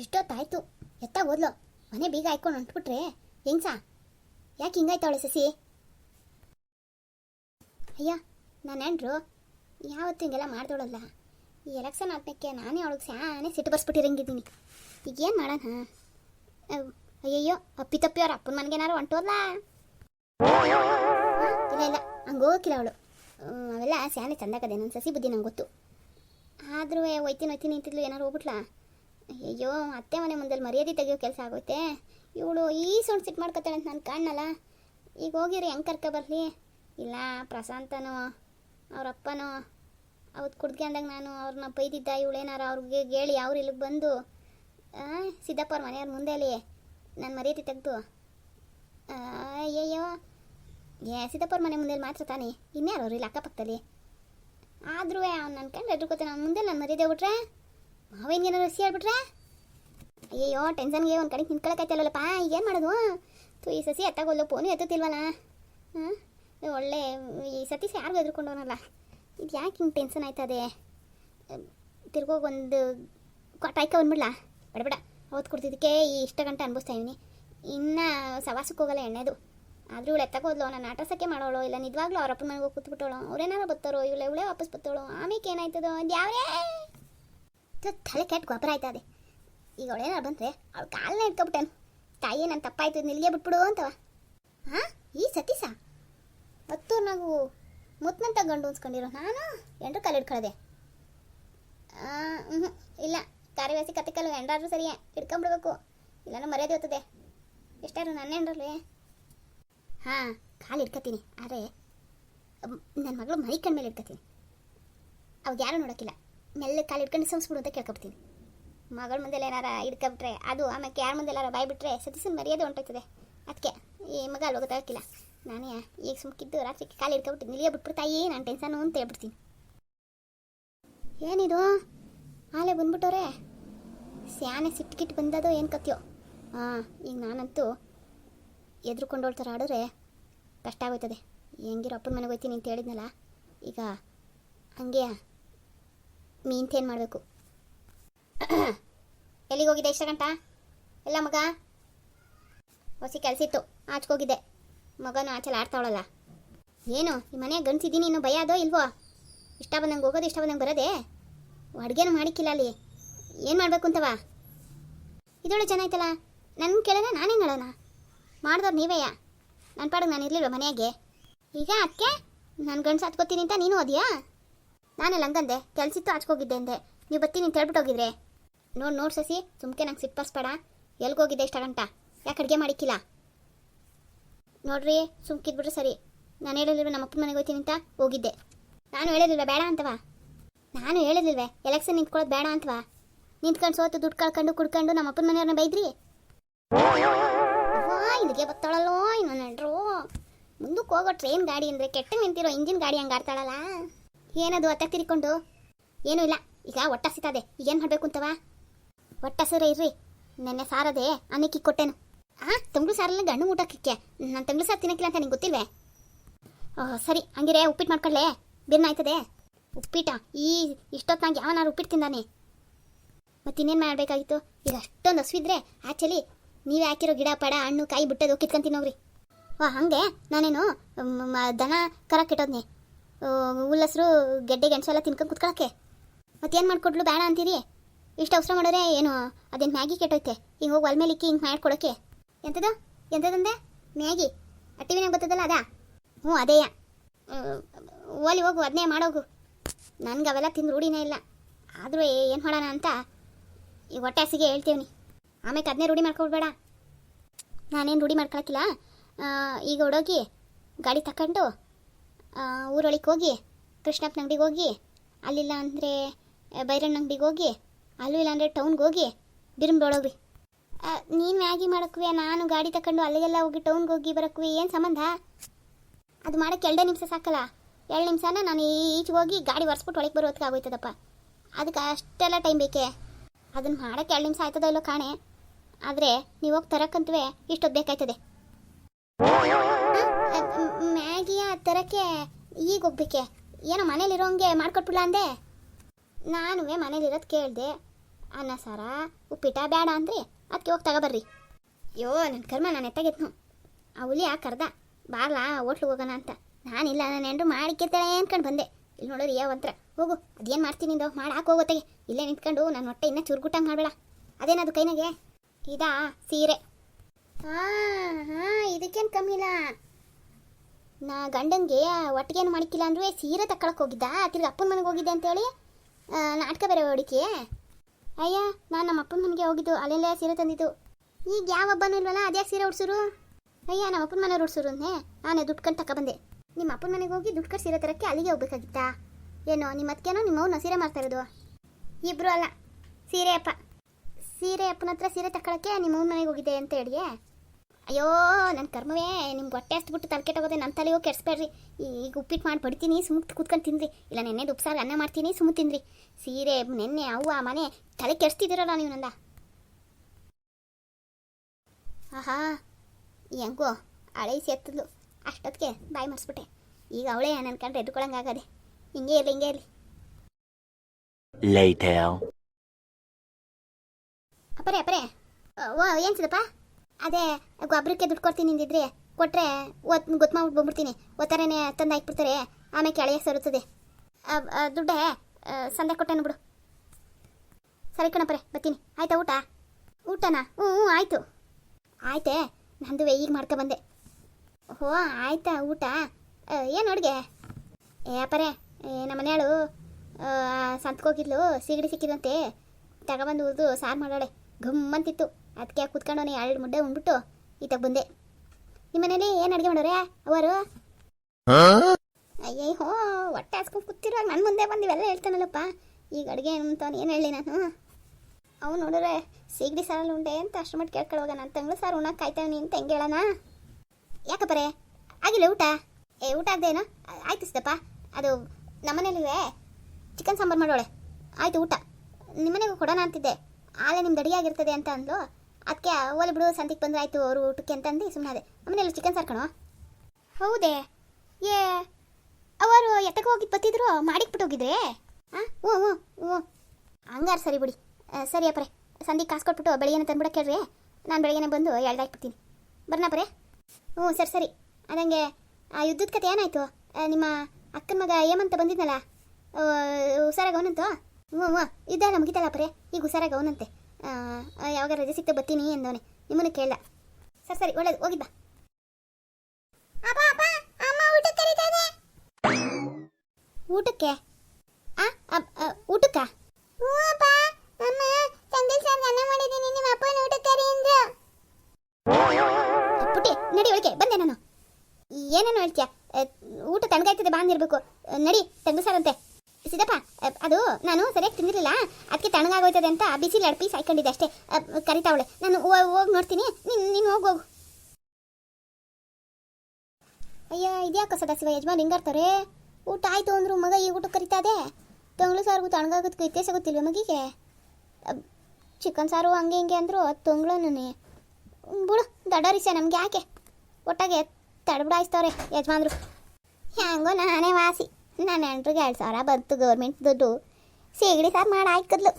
ಇಷ್ಟೊತ್ತಾಯ್ತು. ಎತ್ತ ಓದ್ಲು ಮನೆ ಬೀಗ ಹಾಯ್ಕೊಂಡು ಹೊಂಟ್ಬಿಟ್ರೆ ಸಾ ಯಾಕೆ ಹಿಂಗಾಯ್ತಾವಳೆ ಸಸಿ? ಅಯ್ಯ, ನಾನು ಹೆಂಡ್ರು ಯಾವತ್ತು ಹಿಂಗೆಲ್ಲ ಮಾಡ್ದೋಳಲ್ಲ. ಈ ಎಲೆಕ್ಷನ್ ಆದ್ಮೇಲೆ ನಾನೇ ಅವಳಿಗೆ ಸ್ಯಾನೆ ಸಿಟ್ಟು ಬರ್ಸ್ಬಿಟ್ಟಿರಂಗಿದ್ದೀನಿ. ಈಗ ಏನು ಮಾಡೋಣ? ಅಯ್ಯಯ್ಯೋ, ಅಪ್ಪಿ ತಪ್ಪಿ ಅವ್ರ ಅಪ್ಪನ ಮನೆಗೇನಾರು ಹೊಂಟೋದ್ಲಾ ಇಲ್ಲ ಇಲ್ಲ, ಹಂಗೆ ಹೋಗಿಲ್ಲ ಅವಳು. ಅವೆಲ್ಲ ಸ್ಯಾನೆ ಚಂದಾಗದೆ ನನ್ನ ಸಸಿ ಬುದ್ಧಿ ನಂಗೆ ಗೊತ್ತು. ಆದ್ರೂ ಒಯ್ತೀನಿ ಒಯ್ತೀನಿ ನಿಂತಿದ್ಲು ಏನಾರು ಹೋಗ್ಬಿಟ್ಲಾ? ಅಯ್ಯೋ ಅತ್ತೆ ಮನೆ ಮುಂದಲ್ಲಿ ಮರ್ಯಾದೆ ತೆಗಿಯೋ ಕೆಲಸ ಆಗುತ್ತೆ. ಇವಳು ಈ ಸೌಂಡ್ ಸಿಟ್ಟು ಮಾಡ್ಕೊತಾಳೆ ಅಂತ ನಾನು ಕಾಣಲ್ಲ ಈಗ ಹೋಗಿರಿ, ಹೆಂಗೆ ಕರ್ಕ ಬರಲಿ? ಇಲ್ಲ, ಪ್ರಶಾಂತನೋ, ಅವರಪ್ಪನೋ ಅವತ್ತು ಕುಡ್ಕೊಂಡಾಗ ನಾನು ಅವ್ರನ್ನ ಬೈದಿದ್ದ ಇವಳೇನಾರ ಅವ್ರಿಗೆ ಹೇಳಿ ಅವ್ರು ಇಲ್ಲಿಗೆ ಬಂದು ಸಿದ್ದಪ್ಪ ಅವ್ರ ಮನೆಯವ್ರ ಮುಂದೆಲಿ ನಾನು ಮರ್ಯಾದೆ ತೆಗೆದು. ಅಯ್ಯಯ್ಯೋ, ಏ, ಸಿದ್ದಪ್ಪ ಅವ್ರ ಮನೆ ಮುಂದೆ ಮಾತ್ರ ತಾನೆ, ಇನ್ಯಾರು ಅವ್ರು ಇಲ್ಲಿ ಅಕ್ಕಪಕ್ಕದಲ್ಲಿ? ಆದ್ರೂ ಅವ್ನು ನನ್ನ ಕಂಡು ಎದ್ರುಕೋತಾನೆ ನಾನು ಮುಂದೆ ನಾನು ಮರ್ಯಾದೆ ಬಿಟ್ರೆ ಮಾವೇನ್ಗೇನಾರು ರಸಿ ಹೇಳ್ಬಿಟ್ರೆ? ಅಯ್ಯಯ್ಯೋ ಟೆನ್ಷನ್ಗೆ ಒಂದು ಕಡೆ ನಿಂತ್ಕೊಳಕೈತಲ್ಲಪ್ಪ ಏನು ಮಾಡೋದು? ತು, ಈ ಸಸಿ ಎತ್ತಾಗೋಲ್ಲ ಫೋನು ಎತ್ತುತ್ತಿಲ್ವಲ್ಲ? ಹಾಂ? ಒಳ್ಳೆ, ಈ ಸತೀಶ ಯಾರಿಗೂ ಎದ್ರುಕೊಂಡವನಲ್ಲ? ಇದು ಯಾಕೆ ಹಿಂಗೆ ಟೆನ್ಷನ್ ಆಯ್ತದೆ? ತಿರ್ಗೋಗಿ ಒಂದು ಬಂದ್ಬಿಡ್ಲಾ? ಬೇಡ ಬೇಡ ಅವತ್ತು ಕೊಡ್ತಿದ್ದಕ್ಕೆ ಈ ಇಷ್ಟ ಗಂಟೆ ಅನ್ಭವಿಸ್ತಾ ಇದ್ದೀನಿ ಇನ್ನು ಸವಾಸಕ್ಕೆ ಹೋಗಲ್ಲ ಎಣ್ಣೆದು. ಆದರೂ ಇವಳು ಎತ್ತಕೋದ್ಲು ನಾನು ಆಟಸಕ್ಕೆ ಮಾಡೋಳು, ಇಲ್ಲ ನಿಜವಾಗ್ಲೂ ಅವ್ರ ಅಪ್ಪನ ಮನೆಗೆ ಹೋಗಿ ಕೂತ್ಬಿಟ್ಟೋಳು ಅವ್ರೇನಾರು ಬರ್ತಾರೋ ಇವಳೆ, ಇವಳೇ ವಾಪಸ್ ಬರ್ತಾಳು ಆಮೇಲೆ ಏನಾಯ್ತದೋ ಒಂದು ಯಾವ್ರೇ ತಲೆ ಕೆಟ್ಟ ಗೊಬ್ಬರ ಆಯ್ತದೆ. ಈಗ ಅವಳೇನಾರು ಬಂದ್ರೆ ಅವಳು ಕಾಲನ್ನ ಇಟ್ಕೊಬಿಟ್ಟೇನು ತಾಯಿ ನನ್ನ ತಪ್ಪಾಯ್ತು ನಿಲ್ಗೆ ಬಿಟ್ಬಿಡು ಅಂತವ. ಹಾಂ? ಈ ಸತೀಸ ಹತ್ತು ನಾವು ಮುತ್ತನಂತ ಗಂಡು ಅನ್ಸ್ಕೊಂಡಿರೋ ನಾನು? ಎಂಡ್ರು ಕಾಲು ಹಿಡ್ಕೊಳ್ಳದೆ. ಇಲ್ಲ. ಕಾರ್ಯವಾಸಿ ಕತೆ ಎಂಡಾದ್ರೂ ಸರಿಯೇ. ಇಟ್ಕೊಂಬಿಡ್ಬೇಕು ಇಲ್ಲಾನು ಮರ್ಯಾದೆ ಹೋಗ್ತದೆ ಎಷ್ಟಾದ್ರು ನನ್ನ ಎಂಡ್ರಲ್ಲಿ ಹಾಂ, ಕಾಲು ಹಿಡ್ಕೊತೀನಿ. ಆದರೆ ನನ್ನ ಮಗಳು ಮೈ ಕಣ್ಮೇಲೆ ಇಟ್ಕೊತೀನಿ ಅವಾಗ ಯಾರು ನೋಡೋಕ್ಕಿಲ್ಲ. ಮೆಲ್ಲ ಕಾಲು ಇಟ್ಕೊಂಡು ಸಂಸ್ಬಿಡು ಅಂತ ಕೇಳ್ಕೊಬಿಡ್ತೀನಿ. ಮಗಳ ಮುಂದೆಲ್ಲ ಏನಾರ ಇಡ್ಕೊಬಿಟ್ರೆ ಅದು ಆಮೇಲೆ ಯಾರ ಮುಂದೆ ಎಲ್ಲಾರ ಬಾಯ್ಬಿಟ್ರೆ ಸತೀಸನ್ ಮರ್ಯಾದೆ ಹೊಂಟೋಯ್ತದೆ. ಅದಕ್ಕೆ ಈ ಮಗ ಅಲ್ಲಿ ಹೋಗೋದಾಗಿಲ್ಲ ನಾನೇ ಈಗ ಸುಮ್ಕಿದ್ದು ರಾತ್ರಿ ಕಾಲು ಹಿಡ್ಕೊಬಿಟ್ಟು ನಿಲಿಯ ಬಿಟ್ಬಿಡ್ತಾಯಿ ನಾನು ಟೆನ್ಷನು ಅಂತ ಹೇಳ್ಬಿಡ್ತೀನಿ. ಏನಿದು? ಆಲೆ ಬಂದ್ಬಿಟ್ಟವ್ರೆ. ಸ್ಯಾನೆ ಸಿಟ್ಕಿಟ್ಟು ಬಂದದೋ ಏನು ಕತ್ಯೋ ಹಾಂ ಈಗ ನಾನಂತೂ ಎದ್ರುಕೊಂಡು ಥರ ಆಡೋರೆ ಕಷ್ಟ ಆಗೋಯ್ತದೆ. ಹೆಂಗಿರೋ ಅಪ್ಪನ ಮನೆಗೆ ಹೋಯ್ತೀನಿ ಅಂತ ಹೇಳಿದ್ನಲ್ಲ, ಈಗ ಹಂಗೆ ಮೀನ್ತೇನು ಮಾಡಬೇಕು. ಎಲ್ಲಿಗೆ ಹೋಗಿದೆ ಇಷ್ಟ ಗಂಟ? ಎಲ್ಲ ಮಗ? ಹೊಸಿ ಕೆಲಸ ಇತ್ತು, ಆಚೆಗೋಗಿದ್ದೆ. ಮಗನು ಆಚೆಲ್ಲ ಆಡ್ತಾವಳಲ್ಲ. ಏನು, ಈ ಮನೆ ಗಂಡ್ಸಿದ್ದೀನಿ ಇನ್ನು ಭಯ ಅದೋ ಇಲ್ವೋ? ಇಷ್ಟ ಬಂದಂಗೆ ಹೋಗೋದು, ಇಷ್ಟ ಬಂದಂಗೆ ಬರೋದೆ? ಅಡುಗೆನೂ ಮಾಡಿಕ್ಕಿಲ್ಲ ಅಲ್ಲಿ. ಏನು ಮಾಡಬೇಕು ಅಂತವ? ಇದೊಳ್ಳೆ ಚೆನ್ನಾಯ್ತಲ್ಲ ನನ್ನ ಕೇಳೋಣ ನಾನೇ ಹೇಳೋಣ ಮಾಡಿದವ್ರು ನೀವೇಯ? ನನ್ನ ಪಾಡಿಗೆ ನಾನು ಇರಲಿಲ್ವ ಮನೆಯಾಗೆ ಈಗ ಅದಕ್ಕೆ ನಾನು ಗಂಡ್ಸು ಹತ್ಕೋತೀನಿ ಅಂತ ನೀನು ಓದಿಯಾ ನಾನೆಲ್ಲ ಹಂಗಂದೆ ಕೆಲ್ಸಿತ್ತು ಹಚ್ಕೋಗಿದ್ದೆ ಅಂದೆ. ನೀವು ಬರ್ತೀನಿ ಅಂತ ಹೇಳ್ಬಿಟ್ಟು ಹೋಗಿದ್ರೆ. ನೋಡಿ ನೋಡಿ ಸಸಿ, ಸುಮ್ಕೆ ನಂಗೆ ಸಿಟ್ಪರ್ಸ್ಬೇಡ ಎಲ್ಗೋಗಿದ್ದೆ ಇಷ್ಟ ಗಂಟ? ಯಾಕೆ ಅಡುಗೆ ಮಾಡಿಕ್ಕಿಲ್ಲ? ನೋಡ್ರಿ, ಸುಮ್ಕಿದ್ಬಿಟ್ರೆ ಸರಿ. ನಾನು ಹೇಳಿದ್ರೆ ನಮ್ಮ ಅಪ್ಪನ ಮನೆಗೆ ಹೋಗ್ತೀನಿ ಅಂತ ಹೋಗಿದ್ದೆ. ನಾನು ಹೇಳಿದಿಲ್ವ ಬೇಡ ಅಂತವಾ? ನಾನು ಹೇಳಿದಿಲ್ವೇ ಎಲೆಕ್ಷನ್ ನಿಂತ್ಕೊಳ್ಳೋದು ಬೇಡ ಅಂತವಾ? ನಿಂತ್ಕೊಂಡು ಸೋತು ದುಡ್ಡು ಕಳ್ಕೊಂಡು ಕುಡ್ಕೊಂಡು ನಮ್ಮ ಅಪ್ಪನ ಮನೆಯವ್ರನ್ನ ಬೈದ್ರಿ? ಇಲ್ಲಿಗೆ ಬತ್ತಾಳಲ್ಲೋ, ಇನ್ನು ನಡ್ರು. ಮುಂದಕ್ಕೆ ಹೋಗೋ ಟ್ರೈನ್ ಗಾಡಿ ಅಂದರೆ ಕೆಟ್ಟ ನಿಂತಿರೋ ಇಂಜಿನ್ ಗಾಡಿ ಹಂಗೆ ಆಡ್ತಾಳಲ್ಲ. ಏನದು ಅತ್ತ ತಿರ್ಕೊಂಡು? ಏನೂ ಇಲ್ಲ. ಈಗ ಒಟ್ಟ ಈಗ ಏನು ಮಾಡಬೇಕು ಅಂತವ? ಒಟ್ಟ ಸರ ಇರ್ರಿ. ನೆನ್ನೆ ಸಾರದೆ ಅನ್ನಕ್ಕೆ ಕೊಟ್ಟೆನು. ಆ ತಂಗ್ಳು ಸಾರಲ್ಲ ಗಣ್ಣು ಊಟಕ್ಕೆ ನಾನು ತಂಗ್ಳು ಸಾರು ತಿನ್ನಕ್ಕಿಲ್ಲ ಅಂತ ನಿಂಗೆ ಗೊತ್ತಿಲ್ವೇ? ಓಹ್ ಸರಿ, ಹಂಗಿರೇ ಉಪ್ಪಿಟ್ಟು ಮಾಡ್ಕೊಳ್ಳೆ ಬಿರ್ನ ಆಯ್ತದೆ? ಉಪ್ಪಿಟ? ಈ, ಇಷ್ಟೊತ್ತು ನಂಗೆ ಯಾವನಾರು ಉಪ್ಪಿಟ್ಟು ತಿಂದಾನೆ. ಮತ್ತಿನ್ನೇನು ಮಾಡಬೇಕಾಗಿತ್ತು? ಈಗ ಅಷ್ಟೊಂದು ಹಸುವಿದ್ರೆ ಆ್ಯಕ್ಚುಲಿ ನೀವೇ ಹಾಕಿರೋ ಗಿಡ, ಪಡ, ಹಣ್ಣು, ಕಾಯಿ ಬಿಟ್ಟದು ಕಿತ್ಕೊಂತೀನಿ ಹೋಗ್ರಿ ವಾ ಹಾಗೆ ನಾನೇನು ದನ, ಕರ ಕೆಟ್ಟೋದ್ನಿ. ಹುಲ್ಲಸ್ರು ಗೆಡ್ಡೆ ಗೆಣಸು ಎಲ್ಲ ತಿನ್ಕೊಂಡು ಕುತ್ಕೊಳಕ್ಕೆ. ಮತ್ತೇನು ಮಾಡಿಕೊಡ್ಲು ಬೇಡ ಅಂತೀರಿ? ಇಷ್ಟು ಅವಸರ ಮಾಡೋರೆ ಏನು, ಅದೇನು ಮ್ಯಾಗಿ ಕೆಟ್ಟೋಯ್ತೆ. ಹಿಂಗೆ ಹೋಗಿ ಮೇಲೆ ಇಕ್ಕಿ ಹಿಂಗೆ ಮಾಡ್ಕೊಡೋಕೆ. ಎಂಥದ್ದು ಎಂಥದಂದೆ ಮ್ಯಾಗಿ. ಆ ಟಿವಿನಾಗ ಬರ್ತದಲ್ಲ ಅದಾ? ಹ್ಞೂ ಅದೇಯ ಓಲಿ ಹೋಗು ಅದನ್ನೇ ಮಾಡೋಗು. ನನಗೆ ಅವೆಲ್ಲ ತಿಂದು ರೂಢಿನೇ ಇಲ್ಲ. ಆದರೂ ಏನು ಮಾಡೋಣ ಅಂತ ಈ ಹೊಟ್ಟೆ ಹಸಿಗೆ ಹೇಳ್ತೀವಿ ಆಮೇಲೆ ಅದನ್ನೇ ರೂಢಿ ಮಾಡ್ಕೊಡ್ಬೇಡ ನಾನೇನು ರೂಢಿ ಮಾಡ್ಕೊಳಕ್ಕಿಲ್ಲ. ಈಗ ಹೊಡೋಗಿ ಗಾಡಿ ತಗೊಂಡು ಊರೊಳಗೆ ಹೋಗಿ, ಕೃಷ್ಣಪ್ಪನ ಅಂಗಡಿಗೆ ಹೋಗಿ, ಅಲ್ಲಿಲ್ಲ ಅಂದರೆ ಬೈರಣ್ಣ ಅಂಗಡಿಗೆ ಹೋಗಿ, ಅಲ್ಲೂ ಇಲ್ಲ ಅಂದರೆ ಟೌನ್ಗೆ ಹೋಗಿ ಬಿರುಂಬೊಳಗ್ರಿ ನೀನು ಮ್ಯಾಗಿ ಮಾಡಕ್ವಿ, ನಾನು ಗಾಡಿ ತಗೊಂಡು ಅಲ್ಲಿಗೆಲ್ಲ ಹೋಗಿ ಟೌನ್ಗೆ ಹೋಗಿ ಬರಕ್ವಿ, ಏನು ಸಂಬಂಧ? ಅದು ಮಾಡೋಕ್ಕೆ ಎರಡೇ ನಿಮಿಷ ಸಾಕಲ್ಲ. ಎರಡು ನಿಮಿಷನ ನಾನು ಈಚೆಗೆ ಹೋಗಿ ಗಾಡಿ ಒರೆಸ್ಬಿಟ್ಟು ಒಳಗೆ ಬರೋ ಹೊತ್ತಿಗೆ ಆಗೋಯ್ತದಪ್ಪ. ಅದಕ್ಕೆ ಅಷ್ಟೆಲ್ಲ ಟೈಮ್ ಬೇಕೇ? ಅದನ್ನು ಮಾಡೋಕ್ಕೆ ಎರಡು ನಿಮಿಷ ಆಯ್ತದ ಇಲ್ಲೋ ಕಾಣೆ. ಆದರೆ ನೀವು ಹೋಗಿ ತರಕ್ಕಂತವೇ ಇಷ್ಟೊತ್ತು ಬೇಕಾಯ್ತದೆ. ಮ್ಯಾಗಿಯ ತರಕ್ಕೆ ಈಗ ಒಬ್ಬಕ್ಕೆ ಏನೋ ಮನೇಲಿರೋಂಗೆ ಮಾಡ್ಕೊಟ್ಬಿಡ್ಲ ಅಂದೆ. ನಾನುವೇ ಮನೇಲಿರೋದು ಕೇಳಿದೆ, ಅನ್ನ, ಸಾರ ಉಪ್ಪಿಟ ಬೇಡ ಅಂದ್ರಿ ಅದಕ್ಕೆ ಹೋಗಿ ತಗೋಬರ್ರಿ. ಯೋ ನನ್ನ ಕರ್ಮ ನಾನು ಎತ್ತಾಗೆತ್ನು. ಅವಳಿ ಆ ಕರ್ದ. ಬಾರ್ಲಾ ಹೋಟ್ಲಿಗೆ ಹೋಗೋಣ ಅಂತ. ನಾನಿಲ್ಲ, ನನ್ನ ಹೆಂಡ್ರು ಮಾಡಿಕ್ಕಿರ್ತಾಳೆ ಅಂದ್ಕೊಂಡು ಬಂದೆ. ಇಲ್ಲಿ ನೋಡ್ರಿ ಯಾವ ಒಂಥರ ಹೋಗು ಅದೇನು ಮಾಡ್ತೀನಿ ನಿಂದು ಮಾಡಿ, ಹಾಕೋ ಹೋಗೋತೆಗೆ ಇಲ್ಲೇ ನಿಂತ್ಕೊಂಡು ನನ್ನ ಹೊಟ್ಟೆ ಇನ್ನೂ ಚುರುಗುಟ್ಟಂಗೆ ಮಾಡಬೇಡ. ಅದೇನದು ಕೈನಾಗೆ? ಇದಾ, ಸೀರೆ. ಹಾಂ ಹಾಂ, ಇದಕ್ಕೇನು ಕಮ್ಮಿ ಇಲ್ಲ. ನಾ ಗಂಡನಿಗೆ ಒಟ್ಟಿಗೆ ಮಾಡಿಕ್ಕಿಲ್ಲ ಅಂದ್ರೆ ಸೀರೆ ತಕ್ಕೊಳಕ್ಕೆ ಹೋಗಿದ್ದ, ತಿರ್ಗಿ ಅಪ್ಪನ ಮನೆಗೆ ಹೋಗಿದ್ದೆ ಅಂತೇಳಿ ಹೇಳಿ ನಾಟಕ ಬೇರೆ ಹೊಡಿಕೆ. ಅಯ್ಯ, ನಾನು ನಮ್ಮ ಅಪ್ಪನ ಮನೆಗೆ ಹೋಗಿದ್ದು, ಅಲ್ಲೆಲ್ಲ ಸೀರೆ ತಂದಿದ್ದು. ಈಗ ಯಾವ ಹಬ್ಬನೂ ಇಲ್ವಲ್ಲ, ಅದ್ಯಾಕೆ ಸೀರೆ ಉಡ್ಸೋರು? ಅಯ್ಯ, ನಮ್ಮ ಅಪ್ಪನ ಮನೆ ಉಡ್ಸೋರು ಅಂದೆ ನಾನೇ ದುಡ್ಡು ಕಂಡು ತಗೊಬಂದೆ ನಿಮ್ಮ ಅಪ್ಪನ ಮನೆಗೆ ಹೋಗಿ ದುಡ್ಡು ಕಟ್ಟು ಸೀರೆ ತರಕ್ಕೆ ಅಲ್ಲಿಗೆ ಹೋಗ್ಬೇಕಾಗಿತ್ತಾ? ಏನೋ, ನಿಮ್ಮ ಅದಕ್ಕೇನೋ ನಿಮ್ಮ ಅವ್ನ ಸೀರೆ ಮಾಡ್ತಾ ಇರೋದು. ಇಬ್ಬರು ಅಲ್ಲ, ಸೀರೆ ಅಪ್ಪ. ಸೀರೆ ಅಪ್ಪನ ಹತ್ರ ಸೀರೆ ತಗೊಳಕ್ಕೆ ನಿಮ್ಮ ಅವ್ನ ಮನೆಗೆ ಹೋಗಿದ್ದೆ ಅಂತ ಹೇಳಿ ಅಯ್ಯೋ ನನ್ನ ಕರ್ಮವೇ ನಿಮ್ಗೆ ಹೊಟ್ಟೆ ಹಸ್ಬಿಟ್ಟು ತಲೆ ಕೆಟ್ಟೋಗೋದೆ ನನ್ನ ಹೋಗಿ ಕೆಡಿಸ್ಬೇಡ್ರಿ. ಈಗ ಉಪ್ಪಿಟ್ಟು ಮಾಡಿ ಬಡಿತೀನಿ ಸುಮ್ಮನೆ ಕೂತ್ಕೊಂಡು ತಿನ್ರಿ. ಇಲ್ಲ ನೆನ್ನೆ ಉಪ್ಸಾರು ಅನ್ನ ಮಾಡ್ತೀನಿ ಸುಮ್ಮನೆ ತಿನ್ರಿ. ಸೀರೆ ನೆನ್ನೆ ಅವ್ವ ಮನೆ ತಲೆ ಕೆಡಿಸ್ತಿದ್ದೀರಲ್ಲ ನೀವು ನಂದ? ಆಹಾ ಹೆಂಗೋ ಹಳೆ ಎತ್ತದ್ಲು ಅಷ್ಟೊತ್ತಿಗೆ ಬಾಯಿ ಮರ್ಸ್ಬಿಟ್ಟೆ. ಈಗ ಅವಳೇ ನನ್ನ ಕಂಡ್ರೆ ಎದ್ಕೊಳಂಗಾಗದೆ ಹಿಂಗೆ ಇರಲಿ ಹಿಂಗೆ ಇರಲಿ. ಅಪರೇ ಅಪರೇ. ಓ ಏನು ಸಿದಪ್ಪ ಅದೇ ಗೊಬ್ಬರಕ್ಕೆ ದುಡ್ಡು ಕೊಡ್ತೀನಿ ಅಂದಿದ್ರಿ ಕೊಟ್ಟರೆ ಒತ್ ಗೊತ್ತು ಮಾಡ್ಬಿಟ್ಟು ಬಂದ್ಬಿಡ್ತೀನಿ. ಒತ್ತಾರೇನೆ ತಂದು ಹಾಕ್ಬಿಡ್ತಾರೆ. ಆಮೇಲೆ ಕೆಳಗೆ ಸರುತ್ತದೆ ದುಡ್ಡೇ ಸಂದೆ ಕೊಟ್ಟೇನು ಬಿಡು. ಸರಿ ಕಣಪ್ಪರೆ, ಬರ್ತೀನಿ. ಆಯ್ತಾ ಊಟ? ಊಟನಾ? ಹ್ಞೂ ಹ್ಞೂ, ಆಯಿತು. ಆಯ್ತೆ, ನಂದು ಈಗ ಮಾಡ್ಕೊ ಬಂದೆ. ಹೋ ಆಯ್ತಾ ಊಟ? ಏನು ಅಡುಗೆ? ಏ, ಅಪ್ಪರೇ ನಮ್ಮ ಮನೆಯಾಳು ಸಂತ್ಕೋಗಿದ್ಲು ಸೀಗಡಿ ಸಿಕ್ಕಿದಂತೆ. ತಗೊಬಂದು ಉರಿದು ಸಾರು ಮಾಡೋಳೆ. ಗಮ್ಮಂತಿತ್ತು ಅದಕ್ಕೆ ಕುತ್ಕೊಂಡವನೇ? ಎರಡು ಮುಡ್ಡೆ ಉಂಡ್ಬಿಟ್ಟು ಈತಾಗ ಬಂದೆ. ನಿಮ್ಮ ಮನೇಲಿ ಏನು ಅಡುಗೆ ಮಾಡೋರೆ ಅವರು? ಅಯ್ಯೋ ಹೋ ಹೊಟ್ಟೆ ಹಾಸ್ಕೊಂಡು ಕೂತಿರುವಾಗ ನನ್ನ ಮುಂದೆ ಬಂದು ಇವೆಲ್ಲ ಹೇಳ್ತಾನಲ್ಲಪ್ಪ. ಈಗ ಅಡುಗೆ ಅಂತವನು ಏನು ಹೇಳಿ ನಾನು? ಅವ್ನು ನೋಡಿದ್ರೆ ಸೀಗಡಿ ಸಾರಲ್ಲಿ ಉಂಡೆ ಅಂತ ಅಷ್ಟು ಮಟ್ಟು ಕೇಳ್ಕೊಳ್ಳುವಾಗ ನನ್ನ ತಂಗಳು ಸಾರು ಉಣ್ಣಕ್ಕೆ ಕಾಯ್ತಾವನಿ ಅಂತ ಹೆಂಗೆ ಹೇಳೋಣ? ಯಾಕಪ್ಪರೇ? ಆಗಿಲ್ಲ ಊಟ? ಏ, ಊಟ ಆಗ್ದೇನೋ? ಆಯ್ತು ಸಿದ್ದಪ್ಪ. ಅದು ನಮ್ಮನೇಲಿವೆ. ಚಿಕನ್ ಸಾಂಬಾರು ಮಾಡೋಳೆ. ಆಯ್ತು ಊಟ. ನಿಮ್ಮನೆಗೂ ಕೊಡೋಣ ಅಂತಿದ್ದೆ. ಆಲೆ ನಿಮ್ದು ಆಗಿರ್ತದೆ ಅಂತ ಅಂದ್ಲು. ಅದಕ್ಕೆ ಓಲಿ ಬಿಡು ಸಂತಿಗೆ ಬಂದ್ರೆ ಆಯ್ತು ಅವರು ಊಟಕ್ಕೆ ಅಂತಂದು ಸುಮ್ಮನೆ ನಮ್ಮನೆಲ್ಲ ಚಿಕನ್ ಸಾರ್ಕಣೋ ಹೌದೇ? ಏ ಅವರು ಎತ್ತಕ್ಕೆ ಹೋಗಿ ಬತ್ತಿದ್ರು ಮಾಡಿಕ್ಬಿಟ್ಟು ಹೋಗಿದ್ರೆ? ಹಾಂ ಹ್ಞೂ ಹ್ಞೂ ಹ್ಞೂ. ಹಂಗಾರೆ ಸರಿ ಬಿಡಿ. ಸರಿ ಅಪ್ಪರೆ ಸಂದಿಗೆ ಕಾಸು ಕೊಟ್ಬಿಟ್ಟು ಬೆಳಿಗ್ಗೆನೆ ತಂದ್ಬಿಡಕ್ಕೆ ಹೇಳ್ರಿ ನಾನು ಬೆಳಗ್ಗೆನೆ ಬಂದು ಎಳ್ದಾಕ್ಬಿಡ್ತೀನಿ ಬರ್ನಪ್ಪರೆ ಹ್ಞೂ ಸರಿ ಸರಿ. ಅದಂಗೆ ಆ ಯುದ್ಧದ ಕತೆ ಏನಾಯಿತು? ನಿಮ್ಮ ಅಕ್ಕನ ಮಗ ಏಮಂತ ಬಂದಿದ್ನಲ್ಲ ಆ, ಹುಷಾರಾಗ ಅವನಂತು? ಹ್ಞೂ ಹ್ಞೂ. ಇದ್ದಲ್ಲ ಮುಗಿತಲ್ಲ ಅಪ್ಪರೆ ಈಗ ಹುಷಾರಾಗ ಅವನಂತೆ. ಯಾವಾಗ ರಜೆ ಸಿಕ್ತ ಬರ್ತೀನಿ ಎಂದವನೆ. ನಿಮ್ಮನ್ನು ಕೇಳ ಸರಿ ಸರಿ, ಒಳ್ಳೇದು ಹೋಗಿದ್ದ ಊಟಕ್ಕೆ ಊಟಕ್ಕ? ಪುಟ್ಟಿ, ನಡಿ ಬಂದೆ ನಾನು. ಏನೇನು ಹೇಳ್ತೀಯ? ಊಟ ತಣ್ಣಗಾಯ್ತದೆ ಬಾ ಅಂದಿರ್ಬೇಕು. ನಡಿ ತಂಗು ಸಾರಂತೆ. ಸಿದ್ದಪ್ಪ ಅದು, ನಾನು ಸರಿಯಾಗಿ ತಿಂದಿರಲಿಲ್ಲ. ಅದಕ್ಕೆ ತಣ್ಣಗಾಗೋಯ್ತದೆ ಅಂತ ಬಿಸಿಲು ಎರಡು ಪೀಸ್ ಹಾಕೊಂಡಿದ್ದೆ ಅಷ್ಟೇ ಕರಿತಾವಳೆ ನಾನು ಹೋಗಿ ನೋಡ್ತೀನಿ. ನೀನು ನೀನು ಹೋಗಿ, ಹೋಗು. ಅಯ್ಯ, ಇದ್ಯಾಕೋ ಸದಾಶಿವ ಯಜಮಾನ್ ಹಿಂಗಾರ್ತಾರೆ ಊಟ ಆಯ್ತು ಅಂದ್ರು ಮಗ ಈ ಊಟ ಕರಿತಾದೆ ತೊಂಗ್ಳು ಸಾರಿಗೂ ತಣ್ಣಗಾಗೋದಕ್ಕೆ ವ್ಯತ್ಯಾಸ ಸಿಗುತ್ತಿಲ್ವ ಮಗಿಗೆ? ಚಿಕನ್ ಸಾರು ಹಂಗೆ ಹಿಂಗೆ ಅಂದರು ತೊಂಗ್ಳನೇ ಬಿಡು ದಡರಿಸ ನಮ್ಗೆ ಯಾಕೆ? ಒಟ್ಟಾಗೆ ತಡಬಡಾಯಿಸ್ತವ್ರೆ ಯಜಮಾನ್ರು. ಹೆಂಗೋ ನಾನೇ ವಾಸಿ. ನನ್ನ ಎಂಟ್ರಿಗೆ ಎರಡು ಸಾವಿರ ಬಂತು ಗೌರ್ಮೆಂಟ್ ದುಡ್ಡು. ಸೀಗಡಿ ಸಾರು ಮಾಡಿ ಹಾಕಿದ್ಲು